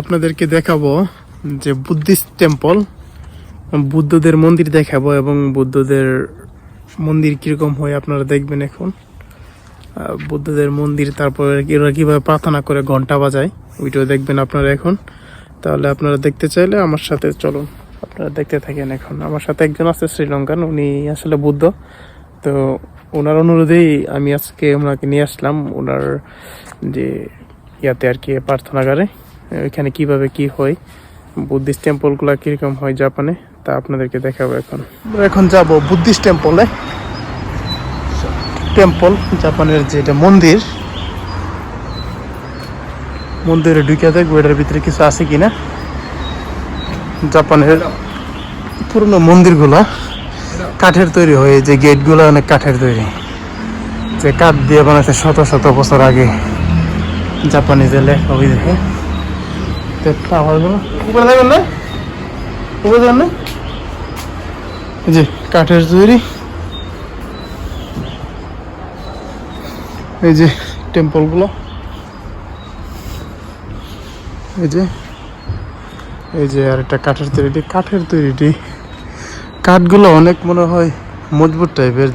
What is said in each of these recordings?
আপনাদেরকে দেখাবো যে বুদ্ধিস্ট টেম্পল, বুদ্ধদের মন্দির দেখাবো এবং বুদ্ধদের মন্দির কীরকম হয় আপনারা দেখবেন এখন। বুদ্ধদের মন্দির, তারপরে এরা কীভাবে প্রার্থনা করে ঘণ্টা বাজায়, ওইটাও দেখবেন আপনারা এখন। তাহলে আপনারা দেখতে চাইলে আমার সাথে চলুন, আপনারা দেখতে থাকেন এখন। আমার সাথে একজন আছে শ্রীলঙ্কান, উনি আসলে বুদ্ধ। তো ওনার অনুরোধেই আমি আজকে ওনাকে নিয়ে আসলাম, ওনার যে ইয়াতে আর কি প্রার্থনাগারে। ওইখানে কীভাবে কি হয়, বুদ্ধিস্ট টেম্পলগুলো কীরকম হয় জাপানে, তা আপনাদেরকে দেখাবো এখন। এখন যাব বুদ্ধিস্ট টেম্পলে। টেম্পল, জাপানের যেটা মন্দির, মন্দিরে ঢুকে দেখব এটার ভিতরে কিছু আছে কিনা। জাপানের পুরনো মন্দিরগুলা কাঠের তৈরি হয় যে গেটগুলো অনেক কাঠের তৈরি। যে কাঠ দিয়ে বানাইছে শত শত বছর আগে জাপানিজে লেখা ওই দেখে। যে কাঠের তৈরি। এই যে টেম্পলগুলো এই যে এই যে আর একটা কাঠের তৈরিটি কাঠের তৈরিটি। কাঠগুলো অনেক মনে হয় মজবুত টাইপের।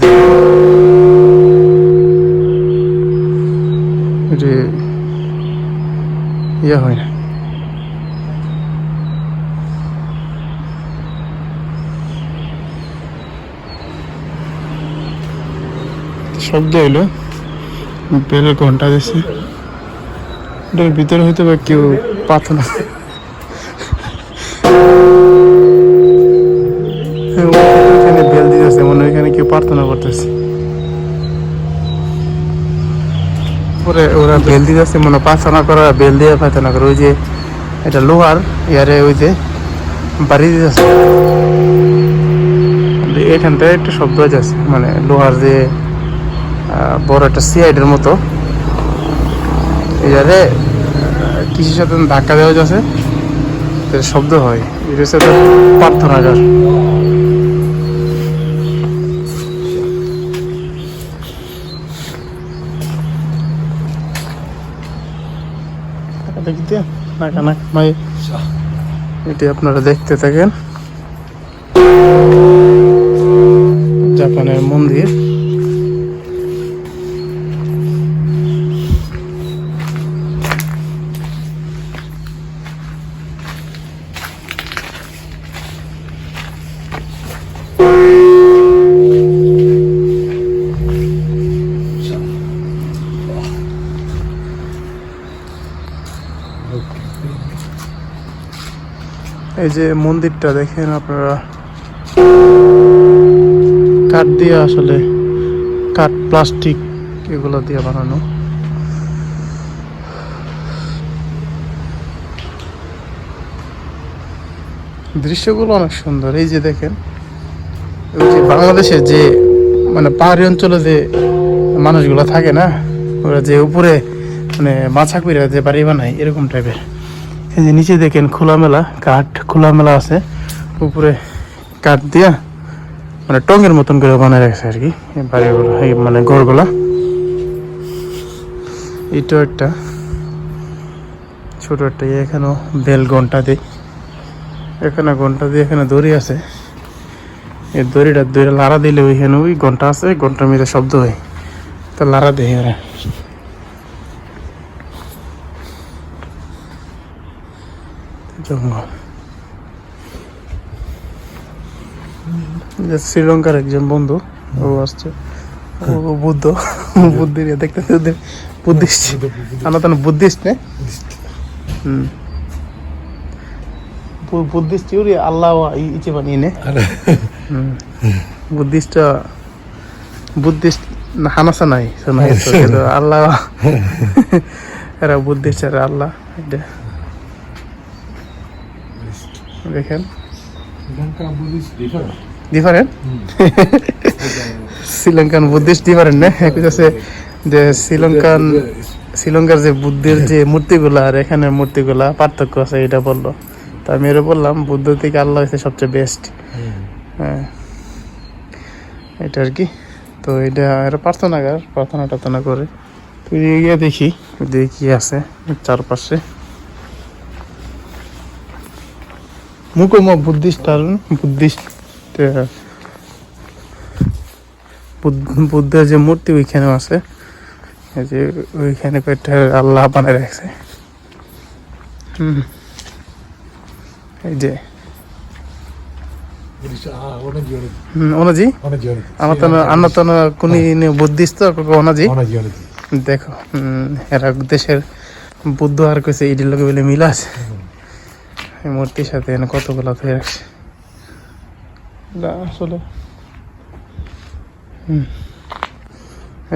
ইয়ে হয় না। শব্দ হইল। বেলের ঘণ্টা দিছে। এটার ভিতরে হয়তো বা কেউ প্রার্থনা এখানে বেল দিতেছে, মনে এখানে কেউ প্রার্থনা করতেছে। পরে ওরা বেল দিতেছে, মনে প্রার্থনা করা বেল দিয়ে প্রার্থনা করে। ওই যে এটা লোহার ইয়ারে ওই যে বাড়ি দিতেছে। এখান থেকে একটা শব্দ যাচ্ছে মানে লোহার যে বড় একটা সিআইডের মতো। এবারে কৃষির সাথে ধাক্কা দেওয়া যাচ্ছে শব্দ হয়। এটা হচ্ছে প্রার্থনাগার এটি আপনারা দেখতে থাকেন। জাপানের মন্দির। এই যে মন্দিরটা দেখেন আপনারা। কাঠ দিয়ে আসলে কাঠ, প্লাস্টিক এগুলো দিয়ে বানানো। দৃশ্যগুলো অনেক সুন্দর। এই যে দেখেন ওই যে বাংলাদেশের যে মানে পাহাড়ি অঞ্চলে যে মানুষগুলো থাকে না, ওরা যে উপরে মানে মাছা কইরা যে বাড়ি বানায়, এরকম টাইপের এই যে নিচে দেখেন খোলামেলা কাঠ, খোলামেলা আছে। উপরে কাঠ দিয়া মানে টঙের মতন করে বানায় রাখছে আর কি বাড়িগুলো, এই মানে ঘরগুলা। এইটাও একটা, ছোট একটা ইয়ে এখানেও বেল ঘণ্টা দিই। এখানে ঘণ্টা দিয়ে এখানে দড়ি আছে। এই দড়িটা দড়ি, লাড়া দিলে ওইখানে ওই ঘণ্টা আছে ঘণ্টার মধ্যে শব্দ হয়। তো লাড়া দেয় এরা জঙ্গল শ্রীলঙ্কার একজন বন্ধু ও আসছে। ও বুদ্ধ বুদ্ধির ইয়ে দেখতে দেখতে বুদ্ধিস্ট। তো বুদ্ধিস্ট নে? হুম। বুদ্ধিস্ট ইউরি আল্লাহ ইচে বানিয়ে নে। হুম। বুদ্ধিস্ট বুদ্ধিস্ট হানাসা নাই শোনা আল্লাহ এরা বুদ্ধিস্ট এরা আল্লাহ। এটা দেখেন। ডিফারেন্ট শ্রীলঙ্কান বুদ্ধিস্ট ডিফারেন্ট না? আছে যে শ্রীলঙ্কান শ্রীলঙ্কার যে বুদ্ধের যে মূর্তিগুলা আর এখানের মূর্তিগুলা পার্থক্য আছে এটা বলল। তা আমি এরও বললাম বুদ্ধ থেকে আল্লাহ হচ্ছে সবচেয়ে বেস্ট হ্যাঁ। এটা আর কি। তো এটা এটা প্রার্থনাগার প্রার্থনা টার্থনা করে তুই গিয়ে দেখি দেখি আছে চারপাশে। மூக்கமா புத்திஸ்டாலும் বুদ্ধিস্ট বুদ্ধের যে মূর্তি ওইখানেও আছে যে ওইখানে কয়েকটা আল্লাহ বানায় রাখছে। হুম। এই যে। দেখো এরা দেশের বুদ্ধ আর কইছে এটির লোক বলে মিল আছে। মূর্তির সাথে এখানে কতগুলো ধরে রাখছে? আসলে। হুম।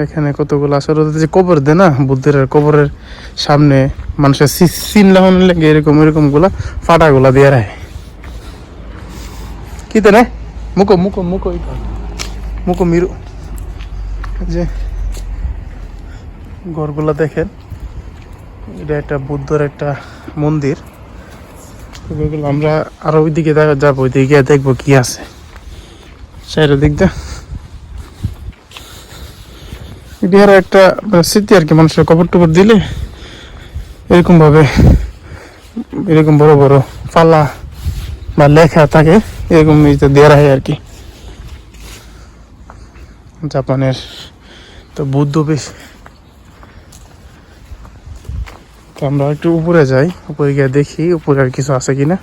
এখানে কতগুলো আসলে ওদের যে কবর দেয় না বুদ্ধের কবরের সামনে মানুষের সিন লাগানো লেগে এরকম এরকমগুলা ফাটা গুলা দিয়ে রাখে। কি তে না? মুকো মুকো মুকো মুকো মিরু। যে ঘরগুলা দেখেন এটা একটা বুদ্ধর একটা মন্দির। ওইগুলো আমরা আরও ওইদিকে যাব, ওইদিকে গিয়ে দেখব কি আছে। চারিদিক দিয়ে। বিহারে একটা মানে স্মৃতি আর কি, মানুষের কবর টবর দিলে এরকম ভাবে এরকম বড় বড় পালা বা লেখা থাকে, এরকম দেওয়া হয় আর কি। জাপানের তো বুদ্ধ বেশ তো আমরা একটু উপরে যাই উপরে গিয়ে দেখি উপরে আর কিছু আছে কিনা।